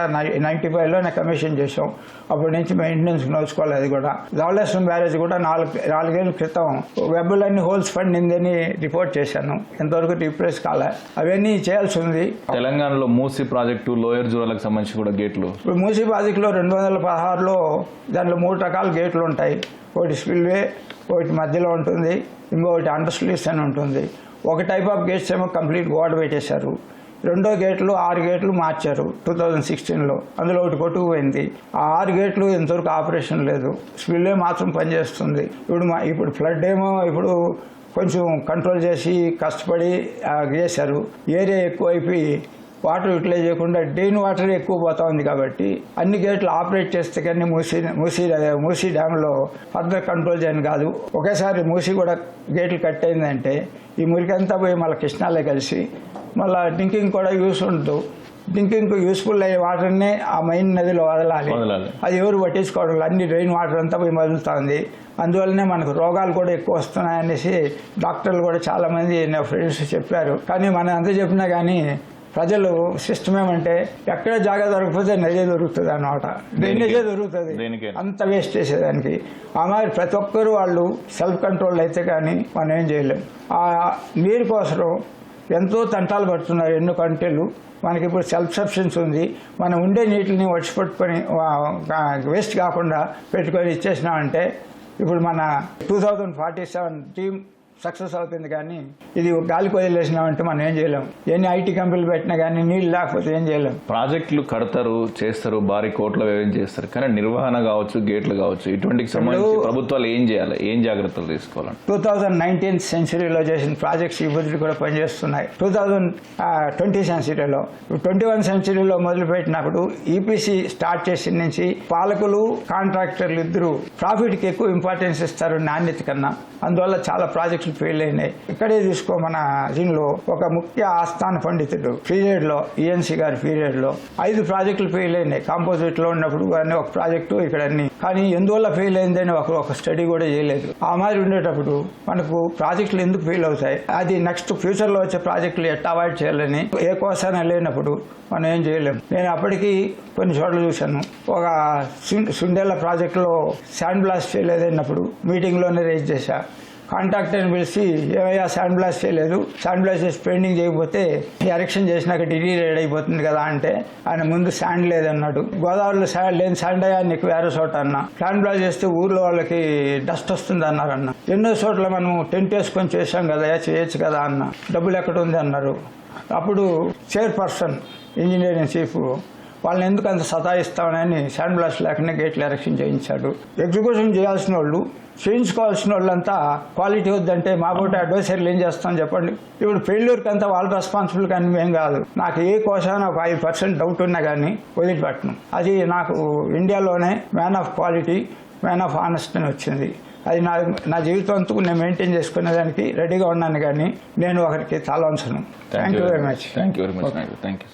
నైన్టీ ఫైవ్లోనే కమిషన్ చేసాం అప్పటి నుంచి మెయింటెనెన్స్ నోచుకోవాలి అది కూడా. ధవళేశ్వరం బ్యారేజ్ కూడా నాలుగు నాలుగేళ్ళ క్రితం వెబ్బులన్నీ హోల్స్ ఫండ్ నిందని రిపోర్ట్ చేశాను. ఎంతవరకు రీప్లేస్ కాలే. అవన్నీ చేయాల్సి ఉంది. తెలంగాణలో మూసీ ప్రాజెక్టు లోయర్ జూరాలకు సంబంధించి కూడా గేట్లు. ఇప్పుడు మూసీ ప్రాజెక్టులో రెండు వందల పదహారులో దాంట్లో మూడు రకాల గేట్లు ఉంటాయి. ఒకటి స్పిల్వే ఒకటి మధ్యలో ఉంటుంది. ఇంకొకటి అండర్ స్లీవ్స్ అని ఉంటుంది. ఒక టైప్ ఆఫ్ గేట్స్ ఏమో కంప్లీట్ గోడ పెట్టేశారు. రెండో గేట్లు ఆరు గేట్లు మార్చారు టూ థౌజండ్ సిక్స్టీన్లో. అందులో ఒకటి కొట్టుకుపోయింది. ఆ ఆరు గేట్లు ఇంతవరకు ఆపరేషన్ లేదు. స్పిల్వే మాత్రం పనిచేస్తుంది. ఇప్పుడు మా ఇప్పుడు ఫ్లడ్ ఏమో ఇప్పుడు కొంచెం కంట్రోల్ చేసి కష్టపడి చేశారు. ఏరియా ఎక్కువ అయిపోయి వాటర్ యూటిలైజ్ చేయకుండా డ్రైన్ వాటర్ ఎక్కువ పోతా ఉంది కాబట్టి అన్ని గేట్లు ఆపరేట్ చేస్తే కానీ మూసీ మూసీ మూసీ డ్యామ్లో ఫర్దర్ కంట్రోల్ చేయని కాదు ఒకేసారి మూసీ కూడా గేట్లు కట్ అయిందంటే ఈ మురికంతా పోయి మళ్ళీ కృష్ణాలే కలిసి మళ్ళీ డ్రింకింగ్ కూడా యూస్ ఉండదు డ్రింకింగ్ యూస్ఫుల్ అయ్యే వాటర్నే ఆ మైన్ నదిలో వదలాలి. అది ఎవరు పట్టించుకోవడం. అన్ని డ్రైన్ వాటర్ అంతా పోయి మదులుతుంది అందువల్లనే మనకు రోగాలు కూడా ఎక్కువ వస్తున్నాయనేసి డాక్టర్లు కూడా చాలా మంది నా ఫ్రెండ్స్ చెప్పారు కానీ మనం అంత చెప్పినా కానీ ప్రజలు సిస్టమ్ ఏమంటే ఎక్కడ జాగా దొరకకపోతే నదే దొరుకుతుంది అనమాట డ్రైనేజే దొరుకుతుంది. దేనికే? అంత వేస్ట్ చేసేదానికి. ఆ మరి ప్రతి ఒక్కరు వాళ్ళు సెల్ఫ్ కంట్రోల్ అయితే కానీ మనం ఏం చేయలేం. ఆ నీరు కోసం ఎంతో తంటాలు పడుతున్నారు ఎన్నో కంటెలు. మనకి ఇప్పుడు సెల్ఫ్ సఫిషియన్స్ ఉంది. మనం ఉండే నీటిని పట్టుకొని వేస్ట్ కాకుండా పెట్టుకొని ఇచ్చేసినామంటే ఇప్పుడు మన two thousand forty seven team success అవుతుంది కానీ ఇది గాలికి వదిలేసినామంటే మనం ఏం చేయలేం. ఎన్ని ఐటీ కంపెనీలు పెట్టినా కానీ నీళ్ళు లేకపోతే ఏం చేయలేం. ప్రాజెక్టులు కడతారు చేస్తారు భారీ కోట్ల వ్యయం చేస్తారు. కానీ నిర్వహణ కావచ్చు గేట్లు కావచ్చు ఇటువంటికి సంబంధించి ప్రభుత్వాలు ఏం చేయాలి? ఏం జాగ్రత్తలు తీసుకోవాలంటే? టూ థౌజండ్ నైన్టీన్త్ సెంచరీలో చేసిన ప్రాజెక్ట్స్ ఈ కూడా పనిచేస్తున్నాయి. టూ థౌజండ్ ట్వంటీ సెంచరీలో. ట్వంటీ వన్ సెంచరీలో మొదలుపెట్టినప్పుడు ఈపీసీ స్టార్ట్ చేసిన నుంచి పాలకులు కాంట్రాక్టర్లు ఇద్దరు ప్రాఫిట్కి ఎక్కువ ఇంపార్టెన్స్ ఇస్తారు నాణ్యత కన్నా. అందువల్ల చాలా ప్రాజెక్టులు ఫెయిల్ అయినాయి. ఇక్కడే తీసుకో మన దీనిలో ఒక ముఖ్య ఆస్థాన పండితుడు. పీరియడ్లో ఈఎన్సీ గారి పీరియడ్లో ఐదు ప్రాజెక్టులు ఫెయిల్ అయినాయి. కాంపోజిట్లో ఉన్నప్పుడు కానీ ఒక ప్రాజెక్టు ఇక్కడ అన్ని. కానీ ఎందువల్ల ఫెయిల్ అయిందని ఒక ఒక స్టడీ కూడా చేయలేదు. ఆ మాదిరి ఉండేటప్పుడు మనకు ప్రాజెక్టులు ఎందుకు ఫెయిల్ అవుతాయి? అది నెక్స్ట్ ఫ్యూచర్లో వచ్చే ప్రాజెక్టులు ఎట్లా అవాయిడ్ చేయాలని ఏ కోసాన లేనప్పుడు మనం ఏం చేయలేం. నేను అప్పటికి కొన్ని చోట్ల చూశాను. ఒక సుం- సుండేల ప్రాజెక్టులో శాండ్ బ్లాస్ట్ చేయలేదన్నప్పుడు మీటింగ్లోనే రేజ్ చేశా. కాంట్రాక్టర్ని పిలిచి ఏమయ్యా శాండ్ బ్లాస్ట్ చేయలేదు. శాండ్ బ్లాస్ట్ చేసి పెయింటింగ్ చేయకపోతే ఎరెక్షన్ చేసినాక డిటీరియడ్ అయిపోతుంది కదా అంటే ఆయన ముందు శాండ్ లేదన్నాడు. గోదావరిలో శాండ్ లేని శాండ్ అయ్యా నీకు వేరే చోట అన్న. శాండ్ బ్లాస్ట్ చేస్తే ఊర్లో వాళ్ళకి డస్ట్ వస్తుంది అన్నారన్న. ఎన్నో చోట్ల మనం టెంట్ వేసుకొని చేసాం కదా చేయొచ్చు కదా అన్న. డబ్బులు ఎక్కడ ఉంది అన్నారు. అప్పుడు చైర్పర్సన్ ఇంజనీరింగ్ చీఫ్ వాళ్ళని ఎందుకు అంత సతాయిస్తామని శాండ్ బ్లాస్ట్ లేకుండా గేట్లు ఎరక్షన్ చేయించాడు. ఎగ్జిక్యూషన్ చేయాల్సిన వాళ్ళు చేయించుకోవాల్సిన వాళ్ళంతా క్వాలిటీ వద్దంటే మా బోటి అడ్వైజర్లు ఏం చేస్తాం చెప్పండి. ఇప్పుడు ఫెయిల్యూర్కి అంతా వాళ్ళ రెస్పాన్సిబుల్ కానీ మేం కాదు. నాకు ఏ కోసాన ఒక ఐదు పర్సెంట్ డౌట్ ఉన్నా కానీ వదిలిపెట్టను. అది నాకు ఇండియాలోనే man of quality man of honest అని వచ్చింది. అది నా నా జీవితంతో నేను మెయింటైన్ చేసుకునే దానికి రెడీగా ఉన్నాను కానీ నేను ఒకరికి తల thank you very much thank you very much thank you